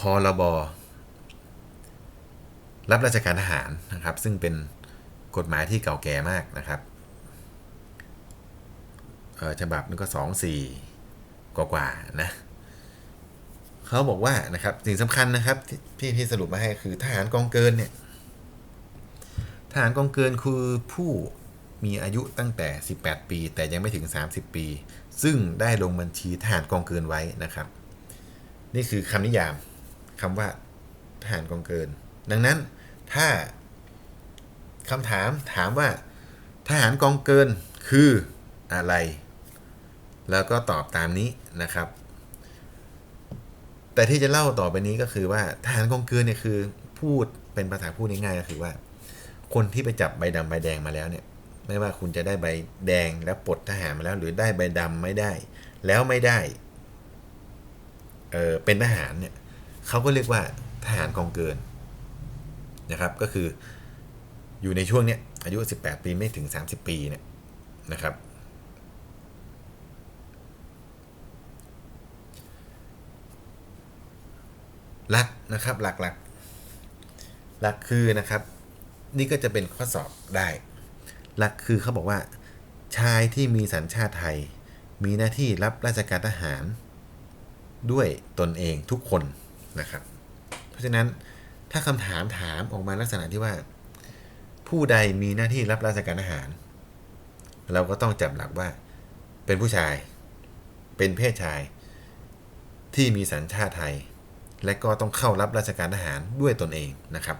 พรบรับราชการทหารนะครับ ซึ่งเป็นกฎหมายที่เก่าแก่มากนะครับเออฉบับนึงก็สองสี่กว่าๆนะเขาบอกว่านะครับสิ่งสำคัญนะครับที่พี่พี่สรุปมาให้คือทหารกองเกินเนี่ยทหารกองเกินคือผู้มีอายุตั้งแต่ 18 ปี แต่ยังไม่ถึง 30 ปี ซึ่งได้ลงบัญชีทหารกองเกินไว้นะครับ นี่คือคำนิยาม คำว่าทหารกองเกิน ดังนั้นถ้าคำถามถามว่าทหารกองเกินคืออะไร แล้วก็ตอบตามนี้นะครับ แต่ที่จะเล่าต่อไปนี้ก็คือว่าทหารกองเกินเนี่ยคือพูดเป็นภาษาพูดง่ายๆก็คือว่า คนที่ไปจับใบดำใบแดงมาแล้วเนี่ย ไม่ว่าคุณจะได้ใบแดงแล้วปลดทหารมาแล้ว หรือได้ใบดำไม่ได้ แล้วไม่ได้เออเป็นทหารเนี่ย เขาก็เรียกว่าทหารกองเกินนะครับ ก็คืออยู่ในช่วงเนี้ยอายุ 18 ปีไม่ถึง 30 ปีเนี่ยนะครับ หลักนะครับหลักหลักหลักคือนะครับ นี่ก็จะเป็นข้อสอบได้ หลักคือเขาบอกว่า ชายที่มีสัญชาติไทย มีหน้าที่รับราชการทหาร ด้วยตนเองทุกคน นะครับ เพราะฉะนั้นถ้าคำถามถามออกมาลักษณะที่ว่า ผู้ใดมีหน้าที่รับราชการทหาร เราก็ต้องจับหลักว่า เป็นผู้ชาย เป็นเพศชาย ที่มีสัญชาติไทย และก็ต้องเข้ารับราชการทหารด้วยตนเองนะครับ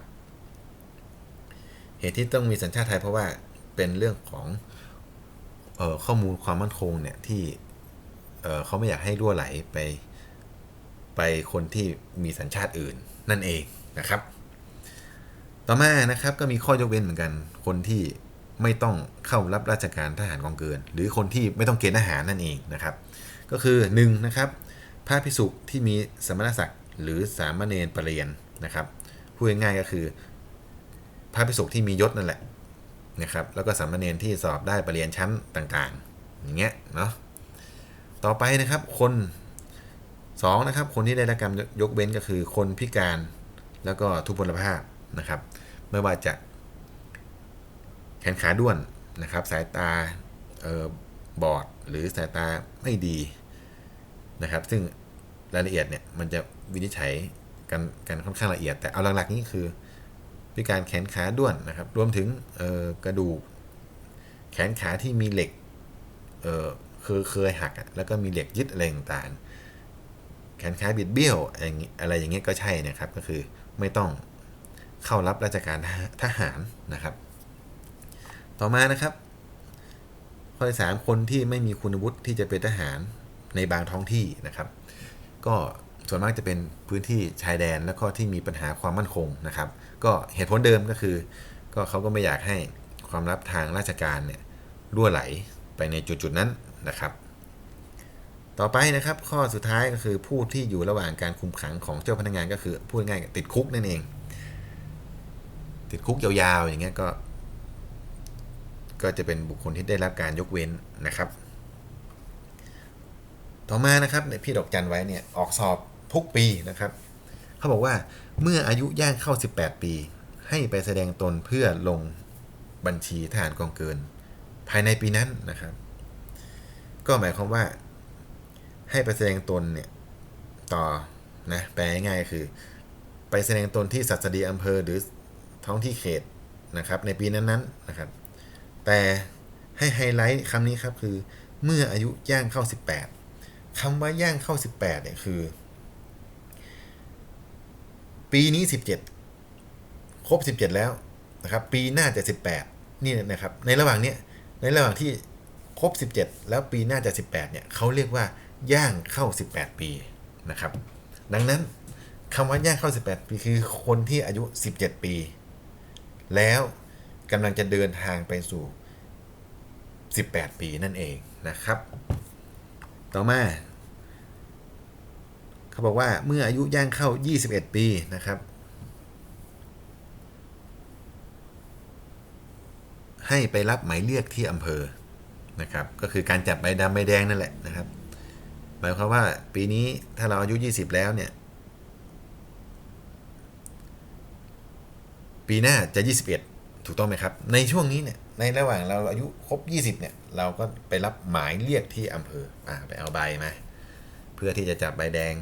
เหตุที่ต้องมีสัญชาติไทยเพราะว่าเป็นเรื่องของออข้อมูลความมั่นคงเนี่ยที่เเขาไม่อยากให้รั่วไหลไป ไปคนที่มีสัญชาติอื่นนั่นเองนะครับ ต่อมานะครับก็มีข้อยกเว้นเหมือนกัน คนที่ไม่ต้องเข้ารับราชการทหารกองเกิน หรือคนที่ไม่ต้องเกณฑ์ทหารนั่นเองนะครับ ก็คือ1นนะครับพระพิสุที่มีสมณศักดิ์หรือสามเณรปรริยนนะครับพูดง่ายๆก็คือพระพิสุที่มียศนั่นแหละนะครับ แล้วก็สามเณรที่สอบได้ปรริญญาชั้นต่างๆ อย่างเงี้ยเนาะต่อไปนะครับ คน สองนะครับคนที่ได้รับการยกเว้นก็คือคนพิการแล้วก็ทุพพลภาพนะครับ ไม่ว่าจะแขนขาด้วนนะครับ สายตาเออบอดหรือสายตาไม่ดีนะครับ ซึ่งรายละเอียดเนี่ยมันจะวินิจฉัยกันกันค่อนข้างละเอียด แต่เอาหลักๆนี่คือ พิการแขนขาด้วนนะครับ รวมถึงออกระดูก แขนขาที่มีเหล็กเออเคยเคยหักแล้วก็มีเหล็กยึดอะไรต่างๆ แขนขาบิดเบี้ยวอะไรอย่างเงี้ยก็ใช่นะครับ ก็คือไม่ต้องเข้ารับราชการทหทหารนะครับ ต่อมานะครับ ข้อที่สามคนที่ไม่มีคุณวุฒิที่จะเป็นทหารในบางท้องที่นะครับ ก็ส่วนมากจะเป็นพื้นที่ชายแดนแล้วก็ที่มีปัญหาความมั่นคงนะครับ ก็เหตุผลเดิมก็คือ ก็เขาก็ไม่อยากให้ความลับทางราชการเนี่ยรั่วไหลไปในจุดๆนั้นนะครับ ต่อไปนะครับ ข้อสุดท้ายก็คือผู้ที่อยู่ระหว่างการคุมขังของเจ้าพนักงานก็คือพูดง่ายติดคุกนั่นเอง ติดคุกยาวๆอย่างเงี้ยก็ ก็จะเป็นบุคคลที่ได้รับการยกเว้นนะครับ ต่อมานะครับพี่ดอกจันไว้เนี่ยออกสอบทุกปีนะครับเขาบอกว่าเมื่ออายุย่างเข้า 18 ปี ให้ไปแสดงตนเพื่อลงบัญชีทหารกองเกิน ภายในปีนั้นนะครับ ก็หมายความว่า ให้ไปแสดงตนเนี่ยต่อนะแปลง่ายคือ ไปแสดงตนที่สัตดีอำเภอหรือท้องที่เขตนะครับในปีนั้นๆนะครับ แต่ให้ไฮไลท์คำนี้ครับคือเมื่ออายุย่างเข้า 18คำว่าย่างเข้า 18เนี่ยคือ ปีนี้ 17 ครบ 17 แล้วนะครับ ปีหน้าจะ 18 นี่นะครับ ในระหว่างเนี้ยในระหว่างที่ครบ 17 แล้วปีหน้าจะ 18เนี่ยเขาเรียกว่า ย่างเข้า 18 ปีนะครับ ดังนั้นคำว่าย่างเข้า 18 ปีคือคนที่อายุ 17 ปี แล้วกำลังจะเดินทางไปสู่ 18 ปีนั่นเองนะครับ ต่อมา เขาบอกว่าเมื่ออายุย่างเข้า 21 ปีนะครับ ให้ไปรับหมายเรียกที่อำเภอนะครับ ก็คือการจับใบดำใบแดงนั่นแหละนะครับ หมายความว่าปีนี้ถ้าเราอายุ 20 แล้วเนี่ย ปีหน้าจะ 21 ถูกต้องไหมครับ ในช่วงนี้เนี่ย ในระหว่างเราอายุครบ 20 เนี่ย เราก็ไปรับหมายเรียกที่อำเภออไปเอาใบมา เพื่อที่จะจับใบแดง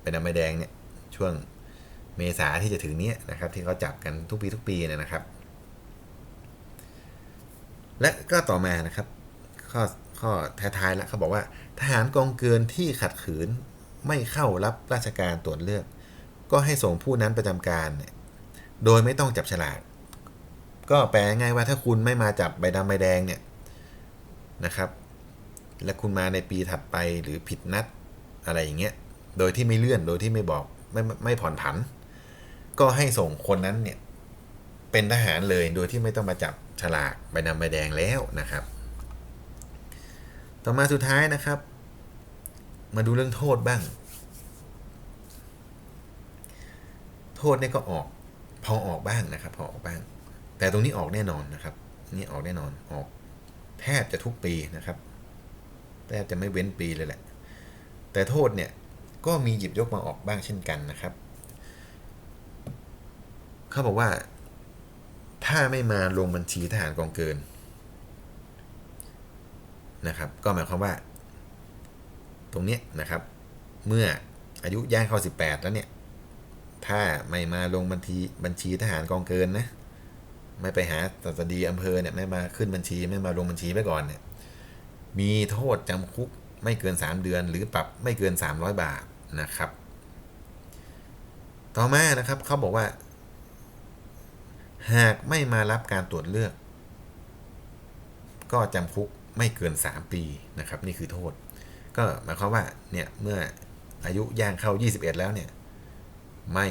ไปนำใบแดงเนี่ย ช่วงเมษาที่จะถึงนี้นะครับ ที่เขาจับกันทุกปีทุกปีเนี่ยนะครับ และก็ต่อมานะครับ ข้อ ข้อท้ายๆแล้วเขาบอกว่า ทหารกองเกินที่ขัดขืนไม่เข้ารับราชการตรวจเลือก ก็ให้ส่งผู้นั้นประจำการ โดยไม่ต้องจับฉลากก็แปลง่ายว่าถ้าคุณไม่มาจับใบดำใบแดงเนี่ยนะครับ และคุณมาในปีถัดไปหรือผิดนัดอะไรอย่างเงี้ยโดยที่ไม่เลื่อนโดยที่ไม่บอกไม่ไม่ผ่อนผัน ก็ให้ส่งคนนั้นเนี่ยเป็นทหารเลยโดยที่ไม่ต้องมาจับฉลากใบดำใบแดงแล้วนะครับ ต่อมาสุดท้ายนะครับ มาดูเรื่องโทษบ้าง โทษเนี่ยก็ออก พอออกบ้างนะครับ พอออกบ้าง แต่ตรงนี้ออกแน่นอนนะครับ นี่ออกแน่นอนออก แทบจะทุกปีนะครับแทบจะไม่เว้นปีเลยแหละ แต่โทษเนี่ยก็มีหยิบยกมาออกบ้างเช่นกันนะครับเขาบอกว่า ถ้าไม่มาลงบัญชีทหารกองเกิน นะครับ ก็หมายความว่า ตรงเนี้ยนะครับ เมื่ออายุย่างเข้า 18 แล้วเนี่ย ถ้าไม่มาลงบัญชีบัญชีทหารกองเกินนะ ไม่ไปหาตัสดีอำเภอเนี่ยไม่มาขึ้นบัญชีไม่มาลงบัญชีไปก่อนเนี่ย มีโทษจำคุกไม่เกิน 3 เดือน หรือปรับไม่เกิน 300 บาทนะครับ ต่อมานะครับเขาบอกว่า หากไม่มารับการตรวจเลือก ก็จำคุก ไม่เกิน 3 ปีนะครับ นี่คือโทษ ก็หมายความว่าเนี่ยเมื่ออายุย่างเข้า 21 แล้วเนี่ย ไม่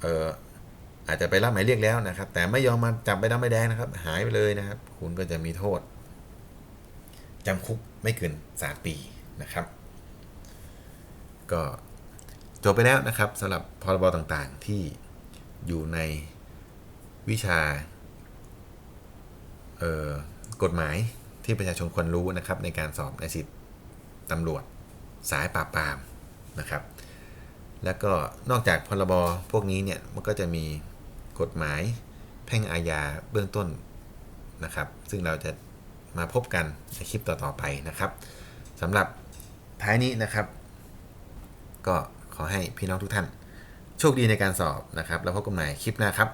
เอออาจจะไปรับหมายเรียกแล้วนะครับ แต่ไม่ยอมมาจับใบดำใบแดงนะครับ หายไปเลยนะครับ คุณก็จะมีโทษจำคุกไม่เกิน 3 ปีนะครับ ก็จบไปแล้วนะครับสำหรับพรบต่างๆที่อยู่ในวิชา กฎหมายที่ประชาชนควรรู้นะครับในการสอบในสิทธิตำรวจสายปราบปรามนะครับ แล้วก็นอกจากพรบพวกนี้เนี่ยมันก็จะมีกฎหมายแพ่งอาญาเบื้องต้นนะครับ ซึ่งเราจะมาพบกันในคลิปต่อๆไปนะครับสำหรับท้ายนี้นะครับ ก็ขอให้พี่น้องทุกท่าน โชคดีในการสอบนะครับ แล้วพบกันใหม่คลิปหน้าครับ